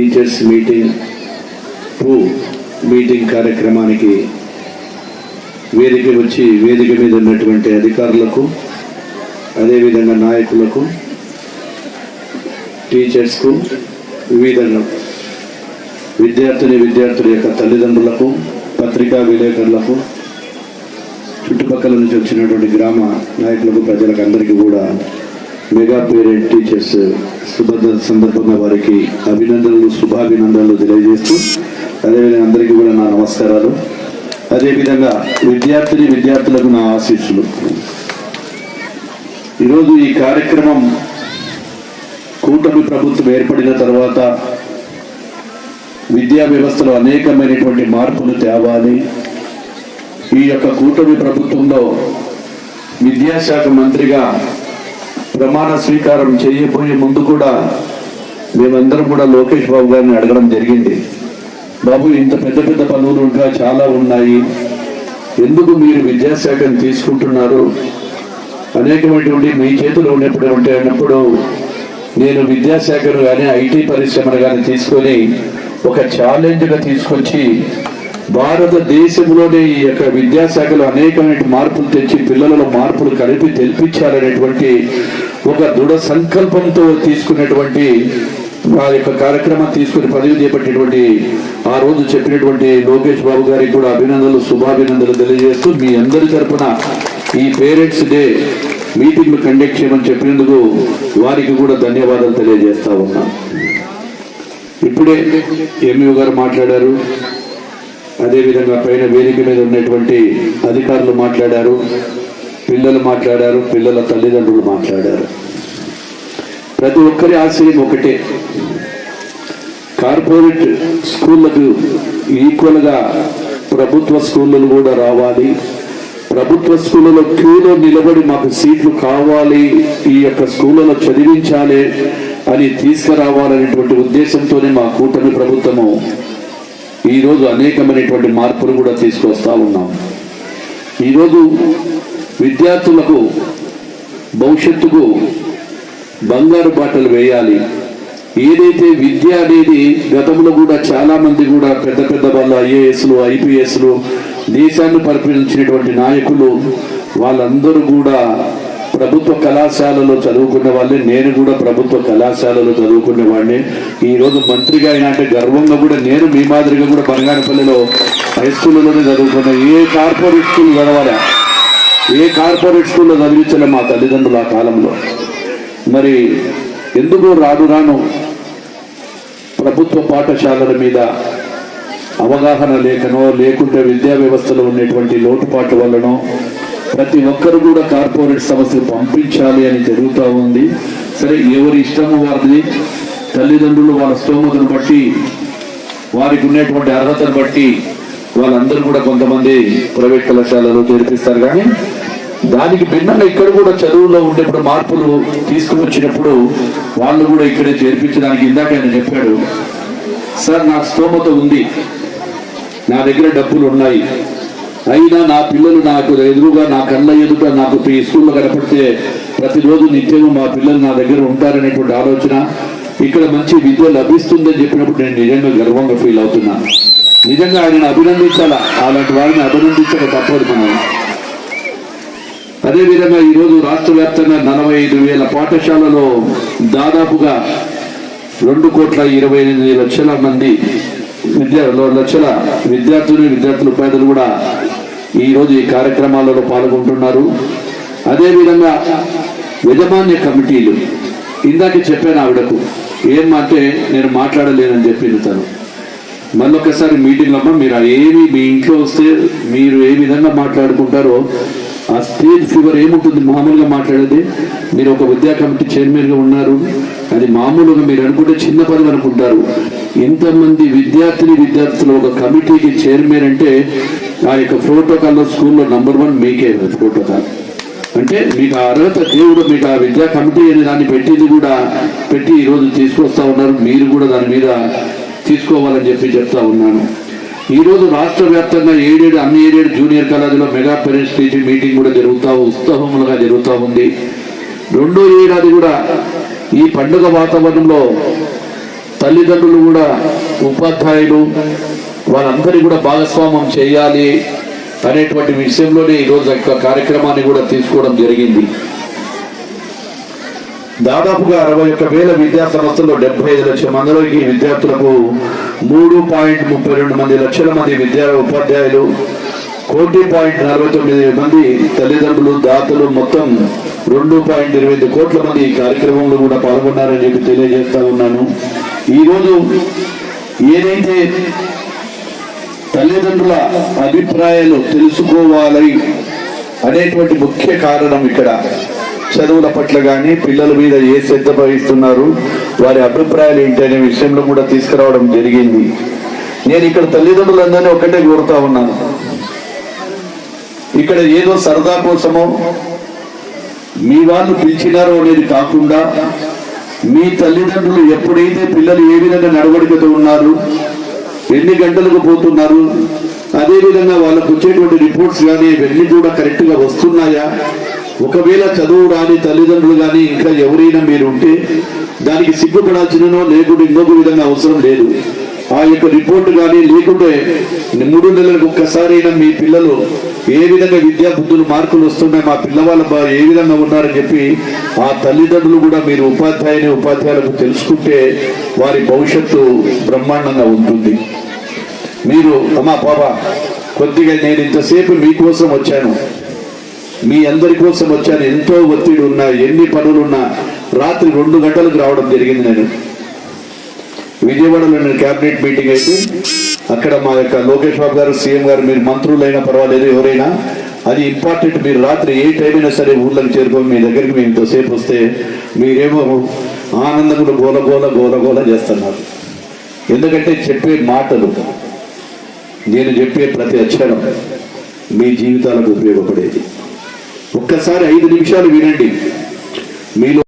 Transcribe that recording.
Teachers meeting two meeting కార్యక్రమానికి వేదిక వచ్చి వేదిక మీద ఉన్నటువంటి అధికారులకు అదేవిధంగా నాయకులకు టీచర్స్కు వివిధ విద్యార్థిని విద్యార్థుల యొక్క తల్లిదండ్రులకు పత్రికా విలేకరులకు చుట్టుపక్కల నుంచి వచ్చినటువంటి గ్రామ నాయకులకు ప్రజలకు అందరికీ కూడా మెగా పేరెంట్ టీచర్స్ శుభ సందర్భంగా వారికి అభినందనలు శుభాభినందనలు తెలియజేస్తూ అదేవిధంగా అందరికీ కూడా నా నమస్కారాలు. అదేవిధంగా విద్యార్థిని విద్యార్థులకు నా ఆశీస్సులు. ఈరోజు ఈ కార్యక్రమం కూటమి ప్రభుత్వం ఏర్పడిన తర్వాత విద్యా వ్యవస్థలో అనేకమైనటువంటి మార్పులు తేవాలి. ఈ యొక్క కూటమి ప్రభుత్వంలో విద్యాశాఖ మంత్రిగా ప్రమాణ స్వీకారం చేయబోయే ముందు కూడా మేమందరం కూడా లోకేష్ బాబు గారిని అడగడం జరిగింది. బాబు ఇంత పెద్ద పెద్ద పనులు ఇంకా చాలా ఉన్నాయి. ఎందుకు మీరు విద్యాశాఖను తీసుకుంటున్నారు? అనేకమైనటువంటి మీ చేతిలో ఉన్నప్పుడు ఉంటే అన్నప్పుడు నేను విద్యాశాఖను కానీ ఐటీ పరిశ్రమను కానీ తీసుకొని ఒక ఛాలెంజ్గా తీసుకొచ్చి భారతదేశంలోనే ఈ యొక్క విద్యాశాఖలో అనేకమైన మార్పులు తెచ్చి పిల్లలలో మార్పులు కలిపి తెలిపించాలనేటువంటి ఒక దృఢ సంకల్పంతో తీసుకున్నటువంటి ఆ యొక్క కార్యక్రమం తీసుకుని పదవి చేపట్టినటువంటి ఆ రోజు చెప్పినటువంటి లోకేష్ బాబు గారికి కూడా అభినందనలు శుభాభినందనలు తెలియజేస్తూ మీ అందరి తరఫున ఈ పేరెంట్స్ డే మీటింగ్ కండక్ట్ చేయమని చెప్పినందుకు వారికి కూడా ధన్యవాదాలు తెలియజేస్తా ఉన్నా. ఇప్పుడే ఎంఈఓ గారు మాట్లాడారు. అదేవిధంగా పైన వేదిక మీద ఉన్నటువంటి అధికారులు మాట్లాడారు పిల్లలు మాట్లాడారు పిల్లల తల్లిదండ్రులు మాట్లాడారు. ప్రతి ఒక్కరి ఆశయం ఒకటే. కార్పొరేట్ స్కూళ్ళకు ఈక్వల్గా ప్రభుత్వ స్కూళ్ళు కూడా రావాలి. ప్రభుత్వ స్కూళ్ళలో క్యూలో నిలబడి మాకు సీట్లు కావాలి ఈ యొక్క స్కూళ్ళలో చదివించాలి అని తీసుకురావాలనేటువంటి ఉద్దేశంతోనే మా కూటమి ప్రభుత్వము ఈరోజు అనేకమైనటువంటి మార్పులు కూడా తీసుకొస్తా ఉన్నాం. ఈరోజు విద్యార్థులకు భవిష్యత్తుకు బంగారు బాటలు వేయాలి. ఏదైతే విద్య అనేది గతంలో కూడా చాలామంది కూడా పెద్ద పెద్ద వాళ్ళు ఐఏఎస్లు ఐపీఎస్లు దేశాన్ని పరిపాలించినటువంటి నాయకులు వాళ్ళందరూ కూడా ప్రభుత్వ కళాశాలలో చదువుకున్న వాళ్ళే నేను కూడా ప్రభుత్వ కళాశాలలో చదువుకునే వాడిని. ఈరోజు మంత్రిగా అయినా అంటే గర్వంగా కూడా నేను మీ మాదిరిగా కూడా బంగారపల్లిలో హై స్కూల్లోనే చదువుకున్నా. ఏ కార్పొరేట్ స్కూల్ చదవాలా? ఏ కార్పొరేట్ స్కూల్లో చదివించలే మా తల్లిదండ్రులు ఆ కాలంలో? మరి ఎందుకు రాను రాను ప్రభుత్వ పాఠశాలల మీద అవగాహన లేకనో లేకుంటే విద్యా వ్యవస్థలో ఉన్నటువంటి లోటుపాట్ల వల్లనో ప్రతి ఒక్కరు కూడా కార్పొరేట్ సంస్థలు పంపించాలి అని జరుగుతూ ఉంది. సరే ఎవరి ఇష్టము వారిది? తల్లిదండ్రులు వాళ్ళ స్తోమతను బట్టి వారికి ఉన్నటువంటి అర్హతను బట్టి వాళ్ళందరూ కూడా కొంతమంది ప్రైవేట్ కళాశాలలో చేర్పిస్తారు. కానీ దానికి భిన్నంగా ఇక్కడ కూడా చదువులో ఉండేప్పుడు మార్పులు తీసుకువచ్చినప్పుడు వాళ్ళు కూడా ఇక్కడే చేర్పించడానికి ఇందాక ఆయన చెప్పాడు సార్ నాకు స్తోమత ఉంది. నా దగ్గర డబ్బులు ఉన్నాయి. అయినా నా పిల్లలు నాకు ఎదురుగా నా కళ్ళ ఎదుట నాకు ఈ స్కూల్లో కనపడితే ప్రతిరోజు నిత్యం మా పిల్లలు నా దగ్గర ఉంటారనేటువంటి ఆలోచన ఇక్కడ మంచి విద్య లభిస్తుందని చెప్పినప్పుడు నేను నిజంగా గర్వంగా ఫీల్ అవుతున్నా. నిజంగా ఆయనను అభినందించాలా? అలాంటి వారిని అభినందించక తప్పదు మనం. అదేవిధంగా ఈరోజు రాష్ట్ర వ్యాప్తంగా నలభై ఐదు వేల పాఠశాలలో దాదాపుగా రెండు కోట్ల ఇరవై ఎనిమిది లక్షల మంది విద్యా లక్షల విద్యార్థులు విద్యార్థులు ఉపాధ్యులు కూడా ఈరోజు ఈ కార్యక్రమాలలో పాల్గొంటున్నారు. అదేవిధంగా యజమాన్య కమిటీలు ఇందాక చెప్పాను ఆవిడకు ఏమంటే నేను మాట్లాడలేనని చెప్పింది తను. మళ్ళొకసారి మీటింగ్లో అమ్మ మీరు ఏమి మీ ఇంట్లో వస్తే మీరు ఏ విధంగా మాట్లాడుకుంటారో ఆ స్టేజ్ ఫీవర్ ఏముంటుంది మామూలుగా మాట్లాడేది? మీరు ఒక విద్యా కమిటీ చైర్మన్గా ఉన్నారు. అది మామూలుగా మీరు అనుకుంటే చిన్న పదవి అనుకుంటారు. ఇంతమంది విద్యార్థిని విద్యార్థులు ఒక కమిటీకి చైర్మన్ అంటే ఆ యొక్క ప్రోటోకాల్లో స్కూల్లో నంబర్ వన్ మీకే ప్రోటోకాల్ అంటే మీకు ఆ అర్హత దేవుడు మీకు ఆ విద్యా కమిటీ అనే దాన్ని పెట్టింది కూడా పెట్టి ఈరోజు తీసుకొస్తా ఉన్నారు. మీరు కూడా దాని మీద తీసుకోవాలని చెప్పి చెప్తా ఉన్నాను. ఈరోజు రాష్ట్ర వ్యాప్తంగా ఏడేడు అన్ని ఏడేడు జూనియర్ కాలేజీలో మెగా పేరెంట్స్ టీచింగ్ మీటింగ్ కూడా జరుగుతూ ఉత్సాహములుగా జరుగుతూ ఉంది. రెండో ఏడాది కూడా ఈ పండుగ వాతావరణంలో తల్లిదండ్రులు కూడా ఉపాధ్యాయులు వాళ్ళందరినీ కూడా భాగస్వామ్యం చేయాలి అనేటువంటి విషయంలోనే ఈరోజు యొక్క కార్యక్రమాన్ని కూడా తీసుకోవడం జరిగింది. దాదాపుగా అరవై ఒక్క వేల విద్యా సంస్థల్లో డెబ్బై ఐదు లక్షల మందిలోకి విద్యార్థులకు మూడు పాయింట్ ముప్పై రెండు మంది లక్షల మంది విద్యా ఉపాధ్యాయులు కోటి పాయింట్ నలభై తొమ్మిది మంది తల్లిదండ్రులు దాతలు మొత్తం రెండు పాయింట్ ఇరవై ఐదు కోట్ల మంది ఈ కార్యక్రమంలో కూడా పాల్గొన్నారని చెప్పి తెలియజేస్తా ఉన్నాను. ఈరోజు ఏదైతే తల్లిదండ్రుల అభిప్రాయాలు తెలుసుకోవాలి అనేటువంటి ముఖ్య కారణం ఇక్కడ చదువుల పట్ల కానీ పిల్లల మీద ఏ శ్రద్ధ వహిస్తున్నారు వారి అభిప్రాయాలు ఏంటి అనే విషయంలో కూడా తీసుకురావడం జరిగింది. నేను ఇక్కడ తల్లిదండ్రులందరినీ ఒక్కటే కోరుతా ఉన్నాను. ఇక్కడ ఏదో సరదా కోసమో మీ వాళ్ళు పిలిచినారో అనేది కాకుండా మీ తల్లిదండ్రులు ఎప్పుడైతే పిల్లలు ఏ విధంగా నడవడికతో ఉన్నారు ఎన్ని గంటలకు పోతున్నారు అదేవిధంగా వాళ్ళకు వచ్చేటువంటి రిపోర్ట్స్ కానీ ఇవన్నీ కూడా కరెక్ట్గా వస్తున్నాయా? ఒకవేళ చదువు రాని తల్లిదండ్రులు కానీ ఇంకా ఎవరైనా మీరు ఉంటే దానికి సిగ్గుపడాల్సిననో లేకుండా ఇంకొక విధంగా అవసరం లేదు. ఆ యొక్క రిపోర్ట్ కానీ లేకుంటే మూడు నెలలకు ఒక్కసారైనా మీ పిల్లలు ఏ విధంగా విద్యా బుద్ధులు మార్కులు వస్తున్నాయి మా పిల్లవాళ్ళ బా- ఏ విధంగా ఉన్నారని చెప్పి ఆ తల్లిదండ్రులు కూడా మీరు ఉపాధ్యాయుని ఉపాధ్యాయులకు తెలుసుకుంటే వారి భవిష్యత్తు బ్రహ్మాండంగా ఉంటుంది. మీరు అమ్మా పాప కొద్దిగా నేను ఇంతసేపు మీకోసం వచ్చాను. మీ అందరి కోసం వచ్చాను. ఎంతో ఒత్తిడి ఉన్నా ఎన్ని పనులున్నా రాత్రి రెండు గంటలకు రావడం జరిగింది నేను. విజయవాడలో నేను క్యాబినెట్ మీటింగ్ అయితే అక్కడ మా యొక్క లోకేష్ బాబు గారు సీఎం గారు మీరు మంత్రులైనా పర్వాలేదు ఎవరైనా. అది ఇంపార్టెంట్ మీరు రాత్రి ఏ టైం అయినా సరే ఊళ్ళకి చేరుకొని మీ దగ్గరికి మేము ఇంతసేపు వస్తే మీరేమో ఆనందంగా గోల గోల గోల గోల చేస్తున్నారు. ఎందుకంటే చెప్పే మాటలు నేను చెప్పే ప్రతి అక్షరం మీ జీవితాలకు ఉపయోగపడేది. ఒక్కసారి ఐదు నిమిషాలు వినండి. మీలో